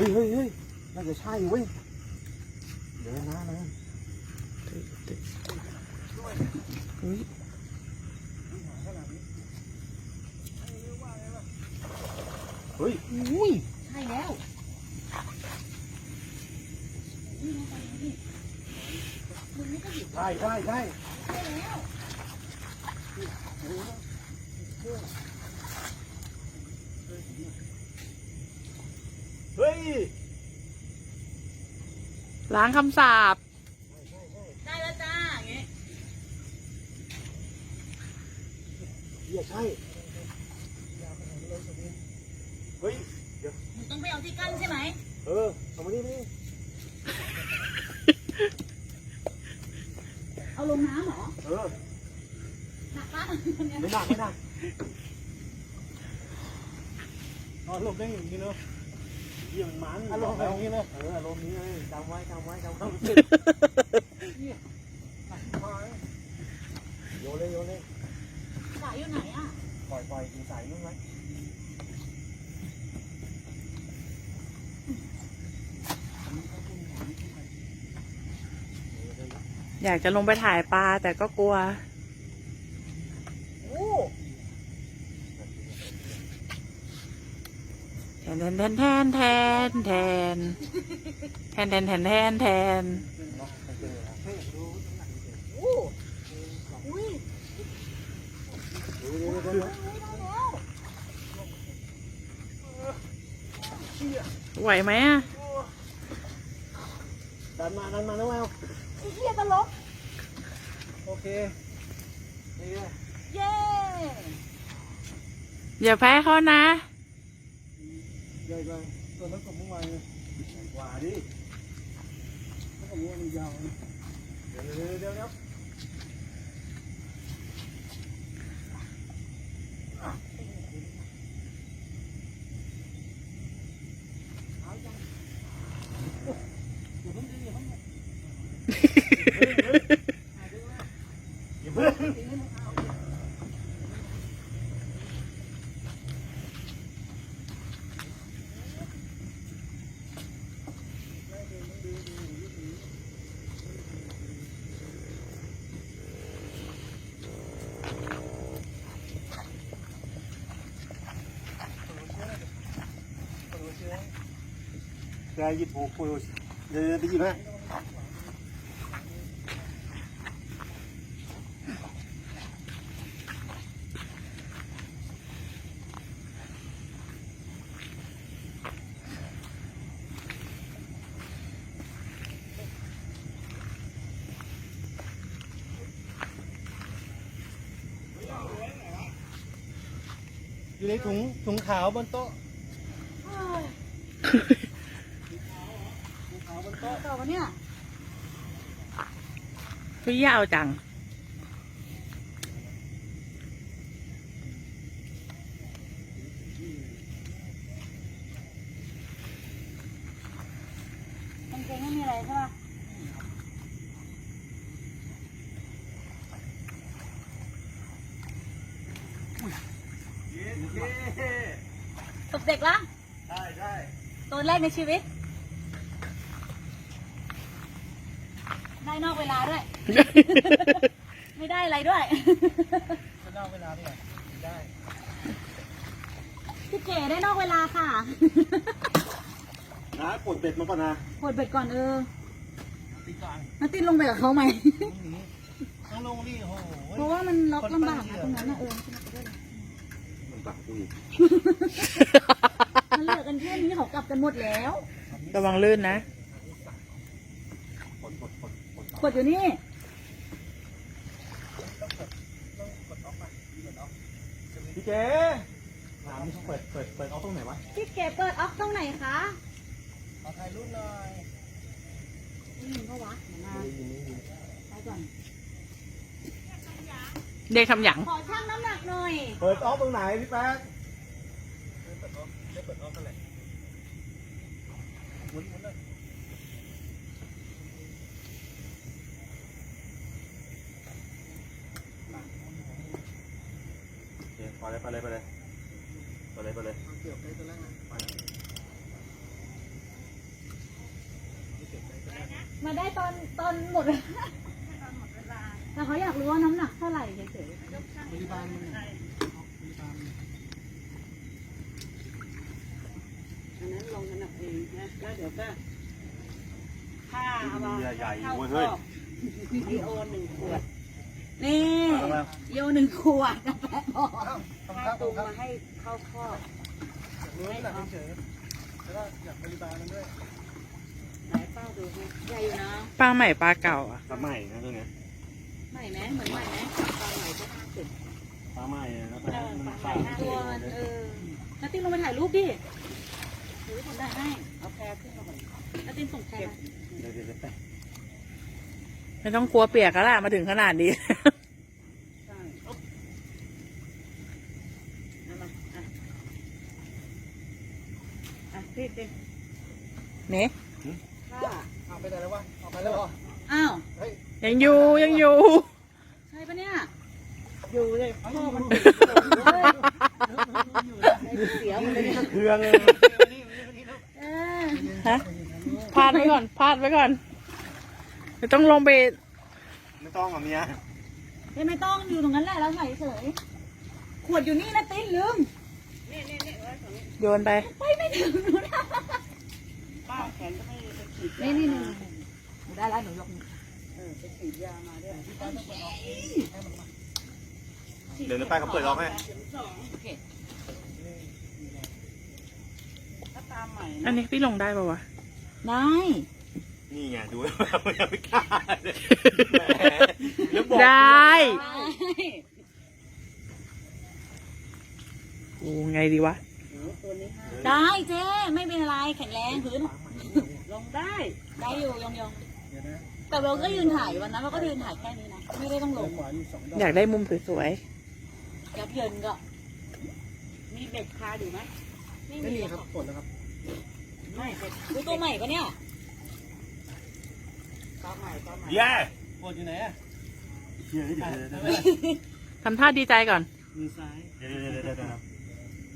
ฮ้ยเฮ้ยเฮ้ยน่าจะใช่เว้ยเดี๋ยวนะนะอุ้ยเฮ้ยอุ้ยใช่แล้วใช่ใช่ใช่ใช่แล้ว เฮ้ยล้างคำสาปได้แล้วจ้าอย่างงี้เฮียใช่เฮ้ยมึงต้องไปเอาที่กั้นใช่ไหมเออเอามานี่นี่เอาลงน้ำเหรอเออหนักปะไม่หนักไม่หนักนอนลงได้อย่างนี้เนาะเยี่ยมมันอารมณ์แบบนี้เนาะเอออารมณ์นี้เลยจำไว้จำไว้จำไว้โยนเลยโยนเลยสายอยู่ไหนอะปล่อยปล่อยถึงสายนู่นไหมอยากจะลงไปถ่ายปลาแต่ก็กลัว โอ้ แท นแทนแทนแทนแทนแทนแทนแทนแทนแทนแทนไหวไหมอะดันมาดันมาน้องแมวไอ้เหี้ยตลกโอเคเย้อย่าแพ้เขานะ Đây rồi, tôi nó còn muốn mày quà đi. Nó còn muốn mày giàu. Đeo đeo đeo. Hehehe แกหยิบโอ้โหเดี๋ยวเดี๋ยวไปหยิบให้อยู่ในถุงถุงขาวบนโต๊ะถุงขาวบนโต๊ะ ต่อวะเนี่ย พี่ยาวจังกางเกงไม่มีอะไรใช่ปะตบเด็กละได้ได้ตัวแรกในชีวิต ได้นอกเวลาด้วย ไม่ได้อะไรด้วยจะนอกเวลาเนี่ยได้พี่เก๋ได้นอกเวลาค่ะนะกดเบ็ดมาก่อนนะกดเบ็ดก่อนเออตีก่อนนัตตินลงไปกับเขาไหมต้องลงนี่โอ้โหเพราะว่ามันล็อกลำบากนะตรงนั้นนะเออมันตักกูอีกมันเหลือกันแค่นี้เขากลับกันหมดแล้ว ระวังลื่นนะกดกดก ดกดกดอยู่นี่พี่เก๋ถามนี่เขาเปิดเปิดเปิดเอาตรงไหนวะพี่เก๋เปิดออฟตรงไหนคะเอาถ่ายรูปหน่อยนี่ก็วะเดี๋ยวมาไปก่อน เด็กทำหยัง ขอชั่งน้ำหนักหน่อย เปิดออฟตรงไหนพี่แป๊กเปิดออฟได้เปิดออฟเท่าไหร่หมุนหมุนเลยโอเค ไปเลยไปเลยไปเลยไปเลยไปเลยเกี่ยวไปตัวแรกนะไปมาได้ตอนตอนหมดเวลาแต่เขาอยากรู้ว่าน้ำหนักเท่าไหร่เฉยบริบาลมันเนี่ยบริบาลอันนั้นลงกันเอาเองนะแล้วเดี๋ยวก็ผ้าเอามาใหญ่ๆเข้าเว้ยคเฮ้อยกดีโอหนึ่งขวดๆ นี่โยหนึ่งขวดกาแฟบอกข้าตุงมาให้เข้าคอกรู้น้ำหนักเฉยแล้วก็อยากบริบาลมันด้วยไหนเฝ้าดูให้ใหญ่อยู่นะปลาใหม่ปลาเก่าอะปลาใหม่นะตัวเนี้ยใหม่ไหมเหมือนใหม่ไหมปลาไหลก็ห้าสิบปลาใหม่นะปเอลาอมันปลาขาไหลวห้าตัวสิบมันเออนัตตินลงไปถ่ายรูปดิหรือผมถ่ายให้เอาแพรขึ้นมาก่อนนัตตินส่งแชร์เดี๋ยวเดี๋ยว ไม่ต้องกลัวเปียกแล้วล่ะมาถึงขนาดนี้เอามาอะอะพี่เป็นเอาไปไหนแล้ววะเอาไปแล้วเหรออ้าว เฮ้ยยังอยู่ยังอยู่ ใช่ปะเนี่ย อยู่เลยพ่อมันเสียหมดเลยเนี่ยเครื่องเลย เออฮะพาดไว้ก่อน พาดไว้ก่อน ไม่ต้องลงไปไม่ต้องอะเมียเฮ้ยไม่ต้องอยู่ตรงนั้นแหละแล้วถ่ายเฉยขวดอยู่นี่นะติ้นลืมนี่นี่นี่ไว้ตรงนี้โยนไป ไปไม่ถึงหนูนะป้าแขนก็ให้ไปฉีดยานี่นี่นี่หนูได้แล้วหนูยกมือเออไปฉีดยามาด้วยเดี๋ยวน้าป้าเขาเปิดล็อกให้เข็มสองโอเคถ้าตามใหม่อันนะนี้พี่ลงได้ปะวะ ได้ นี่ไงดูแล้วยังไม่กล้าเลยแหมแล้วบอกได้ได้ โอ้ไงดีวะโอ้โหตัวนี้ห้าได้เจ๊ไม่เป็นไรแข็งแรงพื้นลงได้ ได้อยู่ยองยองเดี๋ยวนะแต่เราก็ยืนถ่ายวันนั้นเราก็ยืนถ่ายแค่นี้นะไม่ได้ต้องลเดี๋ยวงขวาอยู่สองดอกอยากได้มุมสวยยับเยินก็ มีเบ็ดคาอยู่ไหมไม่ไม่มีมีครับกดแล้วครับ ไม่เบ็ดดูตัวใหม่ปะเนี่ย ตามใหม่ตามใหม่เย้กดอยู่ไหนอะเดี๋ยวเดี๋ยวเดี๋ยวเดี๋ยวๆทำท่าดีใจก่อน มือซ้ายเดี๋ยวเดี๋ยวเดี๋ยวเดี๋ยว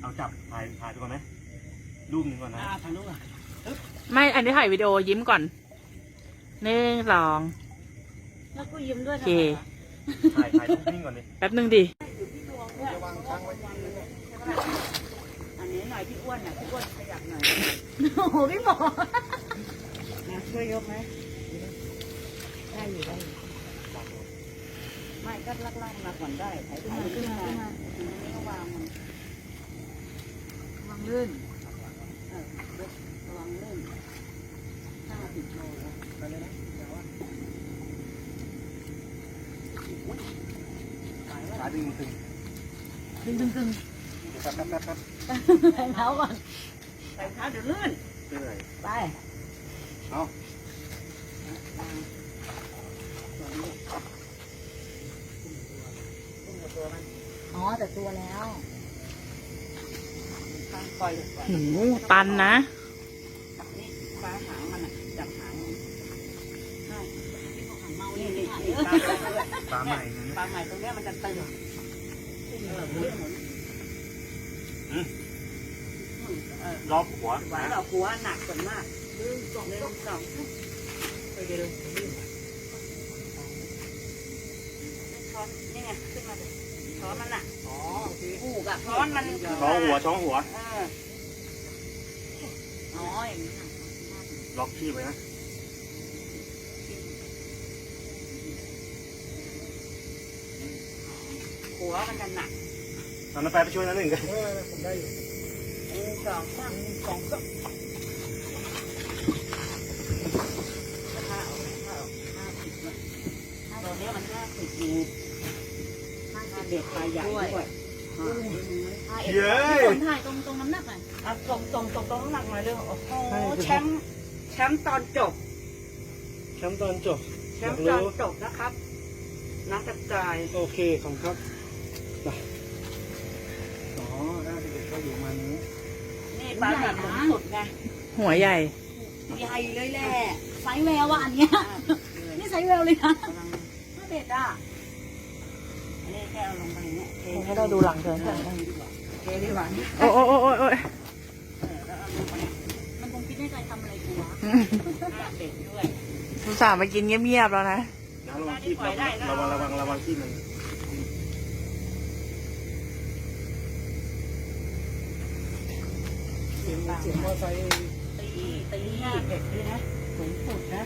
เอาจับถ่ายถ่ายไปก่อนไหมรูปหนึ่งก่อนนะ อ่าทางนู้นอะไม่ อันนี้ถ่ายวิดีโอยิ้มก่อนหนึ่งสองแล้วก็ยิ้มด้วยโอเคถ่ายถ่ายรูปนิ่งก่อนดิแป๊บหนึ่งดิจะวางค้างไว้อันนี้หน่อยพี่อ้วนอะพี่อ้วนขยับหน่อย โอ้โหพี่หมอนะช่วยยกไหม ได้อยู่ได้อยู่ไม่ก็ลักล่างมาก่อนได้ถ่ายถ่าขึ้นมาอันนี้ก็วางมันวางลื่นเออวระวังลื่นห้าสิบโลแล้วไปเลยนะเดี๋ยวว่าขาดึงตึงดึงดึงดึงเดี๋ยวแป๊บแป๊บแป๊บแป๊บใส่เท้าก่อนใส่เท้าเดี๋ยวลื่นเหนื่อย ไปเอาอ๋อแต่ตัวแล้วข้างปล่อยปล่อยหูตันนะนี่ฟ้าหางมันอะจับหางมันใช่เมานี่นี่นี่นี่นี่ปลาใหม่ปลาใหม่นะปลาใหม่ตรงเนี้ยมันจะตึงเออหมุนหมุนเออรอบหัวไหวเราหัวหนักส่วนมากหนึ่งสองหนึ่งสองไปเดี๋ยวช้อนนี่ไงขึ้นมาเลย ช้อนมันอะอ๋อโอเคผูกอะช้อนมันช้องหัวช้องหัว เอออ๋ออย่างนี้ค่ะล็อกคีบไว้นะหัวมันจะหนักตอนนั้นไปไปช่วยนั่นหนึ่งกันเออผมได้อยู่หนึ่งสองสามหนึ่งสองสามห้าออกห้าออกห้าสิบเลยตัวเนี้ยมันห้าสิบอยู่ห้าสิบ เด็กปลายใหญ่ด้วยอ่าถ่ายเอ็เย้พี่ยฝนถ่ายตรงตรงน้ำหนักหน่อยอะส่งส่งส่งตรงน้ำหนักหน่อยเร็วโอ้โหแชมป์แชมป์ตอนจบ แชมป์ตอนจบแชมป์ตอนจบนะครับนักกระจาย โอเคขอบคุณครับไปอ๋อน่าจะเป็นก็อยู่ประมาณนี้นี่ปลาแบบสูงสุดไงหัวใหญ่ใหญ่เลยแหละไซส์แววอะอันเนี้ยนี่ไซส์แววเลยนะกำลังถ้าเด็ดอะ ให้เราดูหลังเถอะเทดีกว่านี่โอ้โอ้โอ้โอ้โอ้แล้วเอาลงไปมันคงคิดในใจทำอะไรกูวะห้าเด็ดด้วยสาห์มากินเงียบๆแล้วนะระวังขี้ระวังระวังระวังขี้มันเสียงเสียงมอไซค์ตีตีเด็กด้วยนะสูงสุดนะ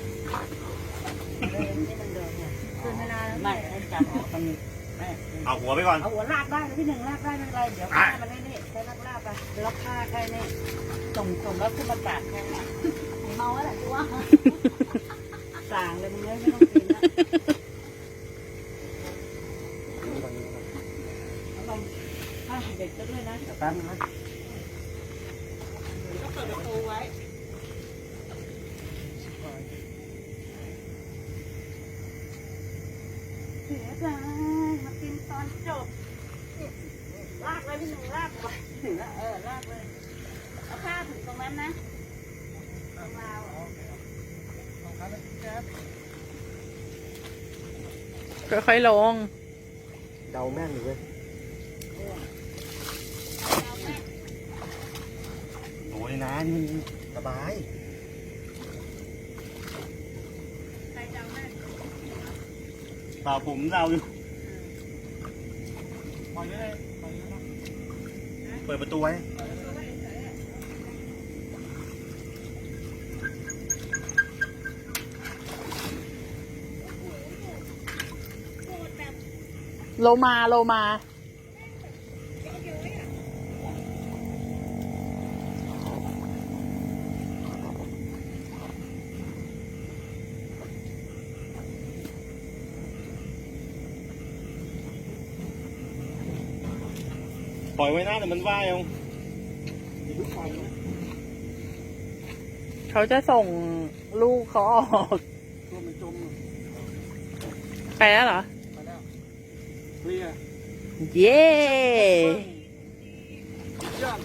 เดินที่มันเดินเนี่ยคืนเวลาแล้วไม่ให้จับออกตรงนี้ แม่เอาหัวไปก่อน เอาหัวลากได้นะพี่หนึ่งลากได้ไม่เป็นไรเดี๋ยวผ้ามันนี่นี่ใช้ลากลากไปล็อกผ้าแค่นี้ส่งส่งแล้วขึ้นมาตากแค่นี้เมาแล้วแหละตัวสั่งเลยมึงเลยไม่ต้องกินนะเอาลงผ้าเด็กก็ด้วยนะแป๊บนึงนะก็เปิดประตูไว้เสียใจมากิ นตอนจบลากเลยพี่หนึ่งลากไปถึงแล้วเออลากเลยเอาผ้าถึงตรงนั้นนะค่อยๆลง เดาแม่งเลยเว้ยโอ้ยนะนี่มันสบายใครจำได้เปล่าผมเราอยู่ เปิดประตูไว้โลมาโลมา ปล่อยไว้นะแต่มันว่ายเอาเขาจะส่งลูกเขาออกตัวมันจมไปแล้วเหรอไปแล้วเคลียร์เย้ยอด